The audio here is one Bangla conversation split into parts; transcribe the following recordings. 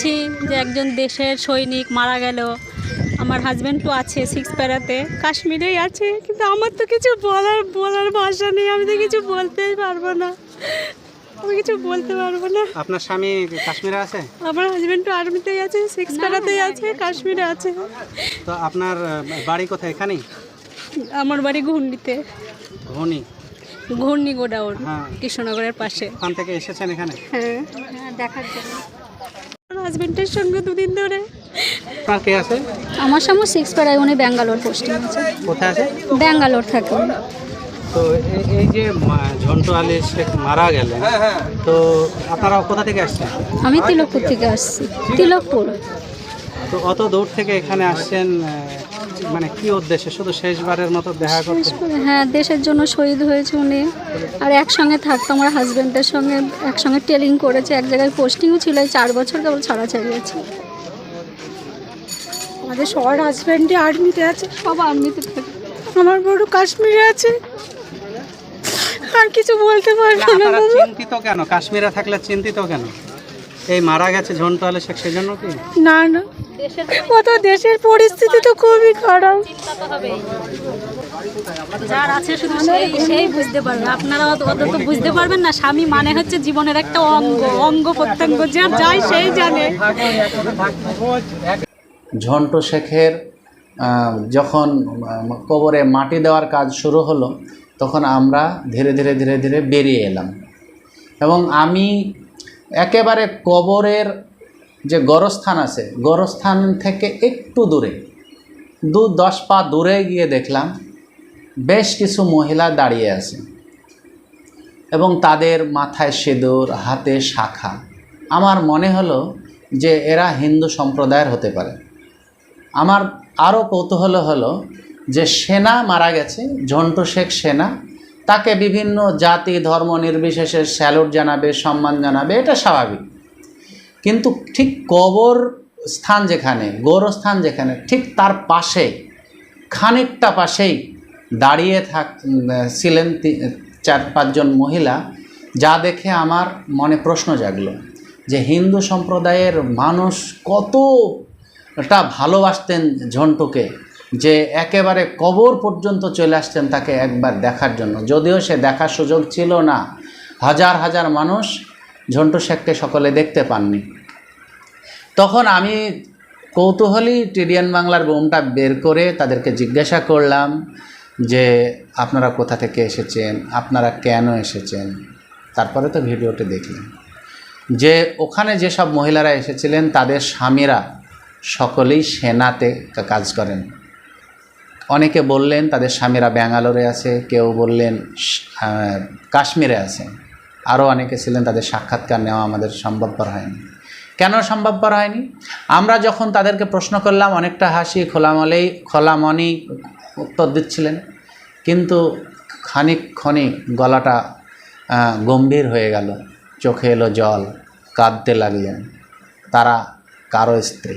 শুনেছি যে একজন দেশের সৈনিক মারা গেল। আমার হাজব্যান্ড তো আছে সিক্স প্যারাতে কাশ্মীরেই আছে কিন্তু আমার তো কিছু বলার বলার ভাষা নেই। আমি তো কিছু বলতেই পারব না। আমি কিছু বলতে পারব না। আপনার স্বামী কাশ্মীরে আছে? আমার হাজব্যান্ড তো আর্মিতেই আছে সিক্স প্যারাতেই আছে কাশ্মীরে আছে। তো আপনার বাড়ি কোথায় এখানেই আমার বাড়ি ঘূর্ণিতে। ঘনি ঘূর্ণি গোডাউন হ্যাঁ। কৃষ্ণনগরের পাশে। ওখান থেকে এসেছেন এখানে? হ্যাঁ দেখার জন্য। আমার হাজব্যান্ডের সঙ্গে দুদিন ধরে। আপনার কে আছে? আমার স্বামী সিক্স পাড়ায় উনি ব্যাঙ্গালোর পোস্টিং আছে। কোথায় আছে? ব্যাঙ্গালোর থাকে উনি। তো এই- এই যে মা- ঝন্টু আলী শেখ মারা গেলেন তো আপনারা কোথা থেকে আসছেন? আমি তিলকপুর থেকে আসছি। তিলকপুর। তো অত দূর থেকে এখানে আসছেন আহ, মানে কি উদ্দেশ্যে? শুধু শেষবারের মতো দেখা করতে? হ্যাঁ দেশের জন্য শহীদ হয়েছে উনি। আর একসঙ্গে থাকতো আমার হাজব্যান্ডের সঙ্গে একসঙ্গে ট্রেনিং করেছে এক জায়গায় পোস্টিংও ছিল এই চার বছর কেবল ছাড়া ছাড়িয়েছে আমাদের সবার হাজব্যান্ডই আর্মিতে আছে। সব আর্মিতে থাকে। আমার বড় কাশ্মীরে আছে। আর কিছু বলতে পারব না চিন্তিত কেন? কাশ্মীরে থাকলে চিন্তিত কেন? এই মারা গেছে ঝন্টু আলী শেখ সেজন্য কি? না না। ও দেশের পরিস্থিতি তো খুবই খারাপ। যার আছে শুধু সেই সেই বুঝতে পারবে। আপনারা অত অত তো বুঝতে পারবেন না স্বামী মানে হচ্ছে জীবনের একটা অঙ্গ অঙ্গ প্রত্যঙ্গ যার যায় সেই জানে। ঝন্টু শেখের যখন কবরে মাটি দেওয়ার কাজ শুরু হলো তখন আমরা ধীরে ধীরে ধীরে ধীরে বেরিয়ে এলাম। এবং আমি একেবারে কবরের যে গরস্থান আছে, গরস্থান থেকে একটু দূরে, দু দশ পা দূরে গিয়ে দেখলাম বেশ কিছু মহিলা দাঁড়িয়ে আছে এবং তাদের মাথায় সিঁদুর, হাতে শাখা। আমার মনে হলো যে এরা হিন্দু সম্প্রদায়ের হতে পারে। আমার আরও কৌতূহল হলো যে সেনা মারা গেছে, ঝন্টু শেখ সেনা। তাকে বিভিন্ন জাতি, ধর্ম নির্বিশেষে স্যালুট জানাবে, সম্মান জানাবে, এটা স্বাভাবিক। কিন্তু ঠিক কবর স্থান যেখানে, গৌরস্থান যেখানে, ঠিক তার পাশে খানিকটা পাশেই দাঁড়িয়ে থাক, ছিলেন চার পাঁচজন মহিলা, যা দেখে আমার মনে প্রশ্ন জাগলো যে হিন্দু সম্প্রদায়ের মানুষ কতটা ভালোবাসতেন ঝন্টুকে যে একেবারে কবর পর্যন্ত চলে আসতেন তাকে একবার দেখার জন্য। যদিও সে দেখার সুযোগ ছিল না। হাজার হাজার মানুষ ঝন্টু শেখকে সকলে দেখতে পাননি। তখন আমি কৌতূহলী টিডিএন বাংলার বোমটা বের করে তাদেরকে জিজ্ঞাসা করলাম যে, আপনারা কোথা থেকে এসেছেন? আপনারা কেন এসেছেন? তারপরে তো ভিডিওটি দেখলেন। যে, ওখানে যেসব মহিলারা এসেছিলেন, তাদের স্বামীরা সকলেই সেনাতে কাজ করেন। অনেকে বললেন, তাদের স্বামীরা ব্যাঙ্গালোরে আছে। কেউ বললেন কাশ্মীরে আছে। আরও অনেকে ছিলেন তাদের সাক্ষাৎকার নেওয়া আমাদের সম্ভবপর হয়নি। কেন সম্ভবপর হয়নি? আমরা যখন তাদেরকে প্রশ্ন করলাম, অনেকটা হাসি, খোলামলেই, খোলামনি উত্তর দিচ্ছিলেন। কিন্তু খানিকক্ষণই গলাটা গম্ভীর হয়ে গেল। চোখে এলো জল, কাঁদতে লাগলেন। তারা কারও স্ত্রী?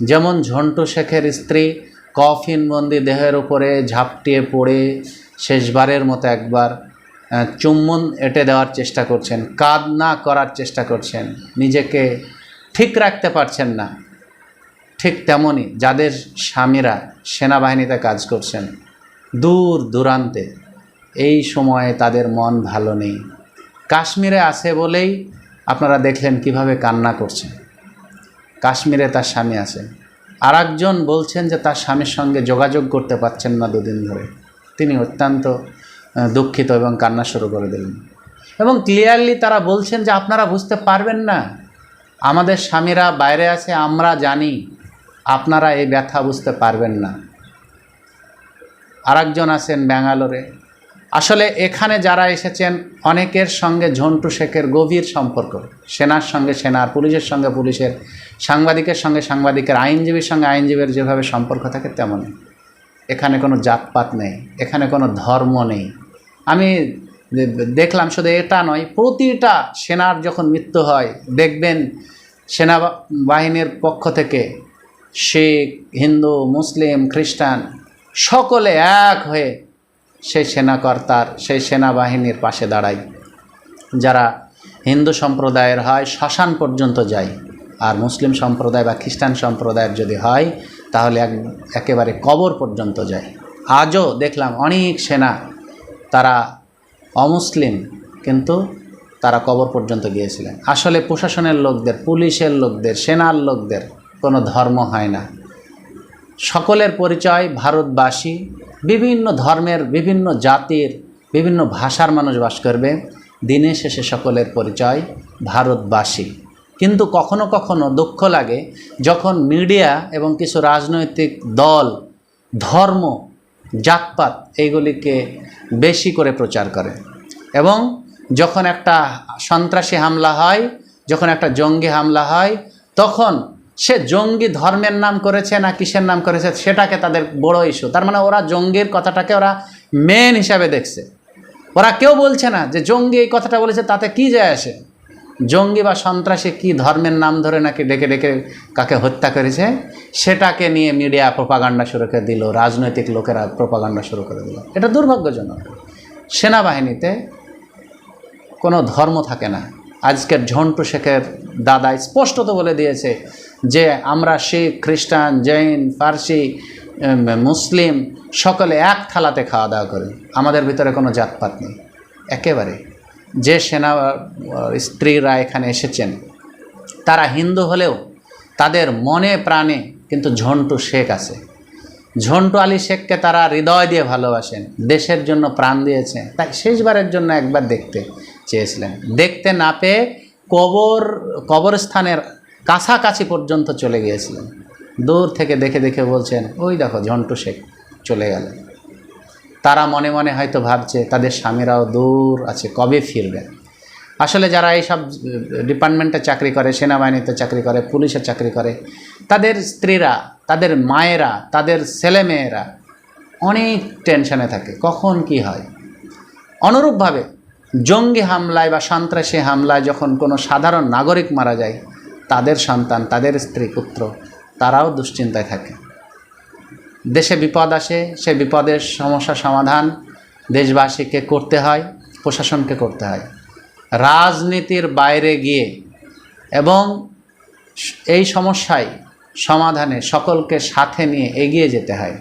যেমন ঝন্টু শেখের স্ত্রী কফিনবন্দি দেহের উপরে ঝাপটিয়ে পড়ে শেষবারের মতো একবার চুম্বন এটে দেওয়ার চেষ্টা করছেন কাদ না করার চেষ্টা করছেন, নিজেকে ঠিক রাখতে পারছেন না। ঠিক তেমনই যাদের স্বামীরা সেনাবাহিনীতে কাজ করছেন, দূর দূরান্তে, এই সময়ে তাদের মন ভালো নেই। কাশ্মীরে আছে বলেই আপনারা দেখলেন কীভাবে কান্না করছেন। কাশ্মীরে তার স্বামী আছে। আর বলছেন যে তার স্বামীর সঙ্গে যোগাযোগ করতে পারছেন না দুদিন ধরে। তিনি অত্যন্ত দুঃখিত এবং কান্না শুরু করে দিলেন। এবং ক্লিয়ারলি তারা বলছেন যে, আপনারা বুঝতে পারবেন না। আমাদের স্বামীরা বাইরে আছে, আমরা জানি। আপনারা এই ব্যথা বুঝতে পারবেন না। আরেকজন আছেন ব্যাঙ্গালোরে। আসলে এখানে যারা এসেছেন, অনেকের সঙ্গে ঝন্টু শেখের গভীর সম্পর্ক। সেনার সঙ্গে সেনার পুলিশের সঙ্গে পুলিশের, সাংবাদিকের সঙ্গে সাংবাদিকের, আইনজীবীর সঙ্গে আইনজীবীর যেভাবে সম্পর্ক থাকে, তেমনই। এখানে কোনো জাতপাত নেই, এখানে কোনো ধর্ম নেই। আমি দেখলাম শুধু এটা নয়, প্রতিটা সেনার যখন মৃত্যু হয়, দেখবেন সেনা বাহিনীর পক্ষ থেকে শিখ, হিন্দু, মুসলিম, খ্রিস্টান সকলে এক হয়ে সেই সেনাকর্তার, সেই সেনাবাহিনীর পাশে দাঁড়ায়। যারা হিন্দু সম্প্রদায়ের হয়, শ্মশান পর্যন্ত যায়। আর মুসলিম সম্প্রদায় বা খ্রিস্টান সম্প্রদায়ের যদি হয়, তাহলে এক, একেবারে কবর পর্যন্ত যায়। আজও দেখলাম অনেক সেনা তারা অমুসলিম, কিন্তু তারা কবর পর্যন্ত গিয়েছিলেন। আসলে প্রশাসনের লোকদের, পুলিশের লোকদের, সেনার লোকদের কোনো ধর্ম হয় না। সকলের পরিচয় ভারতবাসী, বিভিন্ন ধর্মের, বিভিন্ন জাতির, বিভিন্ন ভাষার মানুষ বাস করবে। দিনের শেষে সকলের পরিচয় ভারতবাসী। কিন্তু কখনো কখনো দুঃখ লাগে যখন মিডিয়া এবং কিছু রাজনৈতিক দল, ধর্ম জাতপাত এইগুলিকে বেশি করে প্রচার করে। এবং যখন একটা সন্ত্রাসী হামলা হয়, যখন একটা জঙ্গি হামলা হয়, তখন সে জঙ্গি ধর্মের নাম করেছে না কিসের নাম করেছে সেটাকে তাদের বড় ইস্যু তার মানে ওরা জঙ্গির কথাটাকে ওরা মেন হিসাবে দেখছে। ওরা কেউ বলছে না যে জঙ্গি এই কথাটা বলেছে তাতে কি যায় আসে? জঙ্গি বা সন্ত্রাসী কি ধর্মের নাম ধরে নাকি ডেকে ডেকে কাকে হত্যা করেছে? সেটাকে নিয়ে মিডিয়া প্রোপাগান্ডা শুরু করে দিল রাজনৈতিক লোকেরা প্রোপাগান্ডা শুরু করে দিল। এটা দুর্ভাগ্যজনক। সেনাবাহিনীতে কোনো ধর্ম থাকে না। আজকের ঝন্টু শেখের দাদা স্পষ্টত বলে দিয়েছে যে আমরা শিখ খ্রিস্টান জৈন উম, মুসলিম সকলে এক থালাতে খাওয়া দাওয়া করি। আমাদের ভিতরে কোনো জাতপাত নেই। একেবারে যে সেনা স্ত্রীরা এখানে এসেছেন, তারা হিন্দু হলেও তাদের মনে প্রাণে কিন্তু ঝন্টু শেখ আছে। ঝন্টু আলী শেখকে তারা হৃদয় দিয়ে ভালোবাসেন, দেশের জন্য প্রাণ দিয়েছে তাই শেষবারের জন্য একবার দেখতে চেয়েছিলেন। দেখতে না পেয়ে কবর, কবরস্থানের কাছাকাছি পর্যন্ত চলে গিয়েছিলেন। দূর থেকে দেখে দেখে বলছেন, ওই দেখো ঝন্টু শেখ চলে গেল তারা মনে মনে হয়তো ভাবছে, তাদের স্বামীরাও দূর আছে, কবে ফিরবে? আসলে যারা এইসব ডিপার্টমেন্টে চাকরি করে, সেনাবাহিনীতে চাকরি করে, পুলিশে চাকরি করে, তাদের স্ত্রীরা, তাদের মায়েরা, তাদের ছেলেমেয়েরা অনেক টেনশনে থাকে। কখন কি হয়? অনুরূপভাবে জঙ্গি হামলায় বা সন্ত্রাসী হামলায় যখন কোনো সাধারণ নাগরিক মারা যায়, তাদের সন্তান, তাদের স্ত্রী, পুত্র, তারাও দুশ্চিন্তায় থাকে। দেশে বিপদ আসে, সে বিপদের সমস্যা সমাধান দেশবাসীকে করতে হয়, প্রশাসনকে করতে হয়। রাজনীতির বাইরে গিয়ে এবং এই সমস্যায় সমাধানে সকলকে সাথে নিয়ে এগিয়ে যেতে হয়।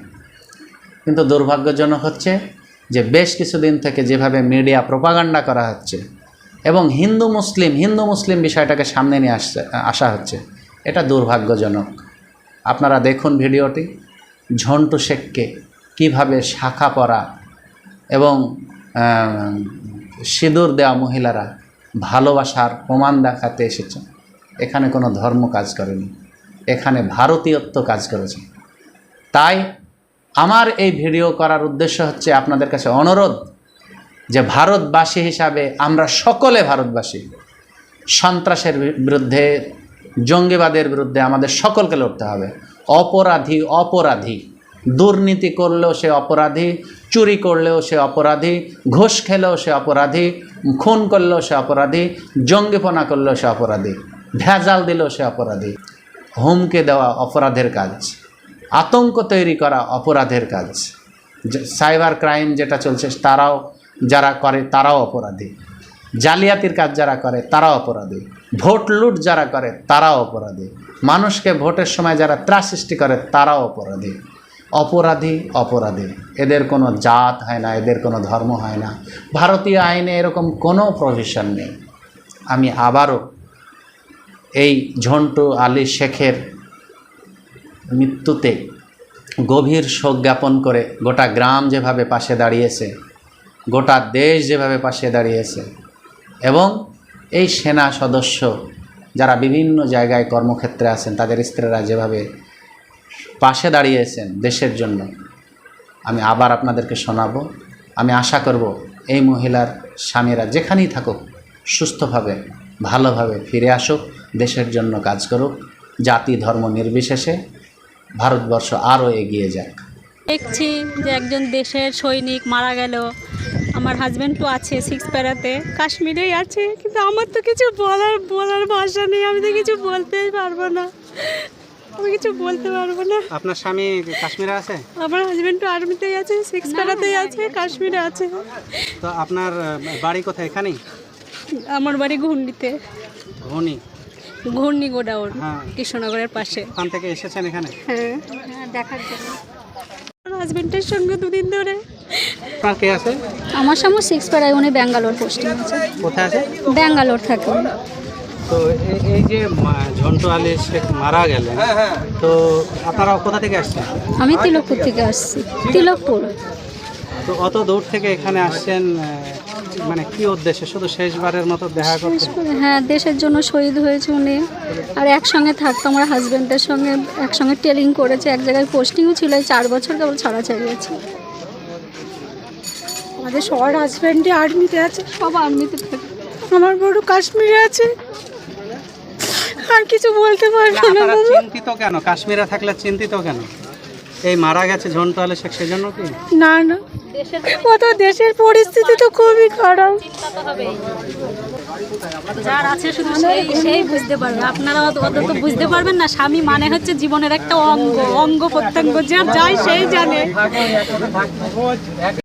কিন্তু দুর্ভাগ্যজনক হচ্ছে যে বেশ কিছুদিন থেকে যেভাবে মিডিয়া প্রপাগান্ডা করা হচ্ছে এবং হিন্দু মুসলিম হিন্দু মুসলিম বিষয়টাকে সামনে নিয়ে আসছে, আসা হচ্ছে, এটা দুর্ভাগ্যজনক। আপনারা দেখুন ভিডিওটি। ঝন্টু শেখকে কীভাবে শাখা পরা এবং সিঁদুর দেওয়া মহিলারা ভালোবাসার প্রমাণ দেখাতে এসেছে। এখানে কোনো ধর্ম কাজ করেনি। এখানে ভারতীয়ত্ব কাজ করেছে। তাই আমার এই ভিডিও করার উদ্দেশ্য হচ্ছে আপনাদের কাছে অনুরোধ যে ভারতবাসী হিসাবে আমরা সকলে ভারতবাসী। সন্ত্রাসের বিরুদ্ধে, জঙ্গিবাদের বিরুদ্ধে আমাদের সকলকে লড়তে হবে। অপরাধী অপরাধী। দুর্নীতি করলেও সে অপরাধী, চুরি করলেও সে অপরাধী, ঘুষ খেলেও সে অপরাধী, খুন করলেও সে অপরাধী, জঙ্গিপনা করলেও সে অপরাধী, ভেজাল দিলেও সে অপরাধী। হুমকে দেওয়া অপরাধের কাজ, আতঙ্ক তৈরি করা অপরাধের কাজ। সাইবার ক্রাইম যেটা চলছে, তারাও যারা করে, তারাও অপরাধী। জালিয়াতির কাজ যারা করে, তারাও অপরাধী। ভোট লুট যারা করে, তারাও অপরাধী। মানুষকে ভোটের সময় যারা ত্রাস সৃষ্টি করে, তারাও অপরাধী। অপরাধী অপরাধী। এদের কোনো জাত হয় না, এদের কোনো ধর্ম হয় না। ভারতীয় আইনে এরকম কোনো প্রভিশন নেই। আমি আবারও এই ঝন্টু আলী শেখের মৃত্যুতে গভীর শোক জ্ঞাপন করে গোটা গ্রাম যেভাবে পাশে দাঁড়িয়েছে, গোটা দেশ যেভাবে পাশে দাঁড়িয়েছে এবং এই সেনা সদস্য যারা বিভিন্ন জায়গায় কর্মক্ষেত্রে আছেন, তাদের স্ত্রীরা যেভাবে পাশে দাঁড়িয়েছেন দেশের জন্য, আমি আবার আপনাদেরকে শোনাবো। আমি আশা করব এই মহিলার স্বামীরা যেখানেই থাকুক, সুস্থভাবে, ভালোভাবে ফিরে আসুক, দেশের জন্য কাজ করুক, জাতি ধর্ম নির্বিশেষে ভারতবর্ষ আরও এগিয়ে যাক। দেখছি যে একজন দেশের সৈনিক মারা গেল। আমার হাজব্যান্ড তো আছে সিক্স প্যারাতে কাশ্মীরেই আছে কিন্তু আমার তো কিছু বলার বলার ভাষা নেই। আমি তো কিছু বলতেই পারব না। আমি কিছু বলতে পারব না। আপনার স্বামী কাশ্মীরে আছে? আমার হাজব্যান্ড তো আর্মিতেই আছে সিক্স প্যারাতেই আছে কাশ্মীরে আছে। তো আপনার বাড়ি কোথায় এখানেই আমার বাড়ি ঘুন্ডিতে ঘনি ঘূর্ণি গোডাউন হ্যাঁ। কৃষ্ণনগরের পাশে। ওখান থেকে এসেছেন এখানে? হ্যাঁ। হ্যাঁ দেখার জন্য। হাজবেন্ডের সঙ্গে দুদিন ধরে। আপনার কে আছে? আমার স্বামী সিক্স প্যারায় উনি ব্যাঙ্গালোর পোস্টিং আছে। কোথায় আছে? ব্যাঙ্গালোর থাকে তো এই- এই যে ঝন্টু আলী শেখ মারা গেলেন তো আপনারা কোথা থেকে আসছেন? আমি তিলকপুর থেকে আসছি। তিলকপুর। তো অত দূর থেকে এখানে আসছেন মানে কি উদ্দেশ্যে? শুধু শেষবারের মতো দেখা করতে? হ্যাঁ দেশের জন্য শহীদ হয়েছে উনি। আর একসঙ্গে থাকতো আমার হাজব্যান্ডের সঙ্গে একসঙ্গে ট্রেনিং করেছে এক জায়গায় পোস্টিংও ছিল এই চার বছর কেবল ছাড়া ছাড়িয়েছে আমাদের সবার হাজব্যান্ডই আর্মিতে আছে সব আর্মিতে থাকে। আমার বড় কাশ্মীরে আছে। আর কিছু বলতে পারব না চিন্তিত কেন? কাশ্মীরে থাকলে চিন্তিত কেন? এই মারা গেছে ঝন তাহলে শেখ সেজন্য কি? না না। ও তো দেশের পরিস্থিতি তো খুবই খারাপ। যার আছে শুধু সেই সেই বুঝতে পারবে। আপনারা অত অত তো বুঝতে পারবেন না স্বামী মানে হচ্ছে জীবনের একটা অঙ্গ অঙ্গ প্রত্যঙ্গ যার যায় সেই জানে।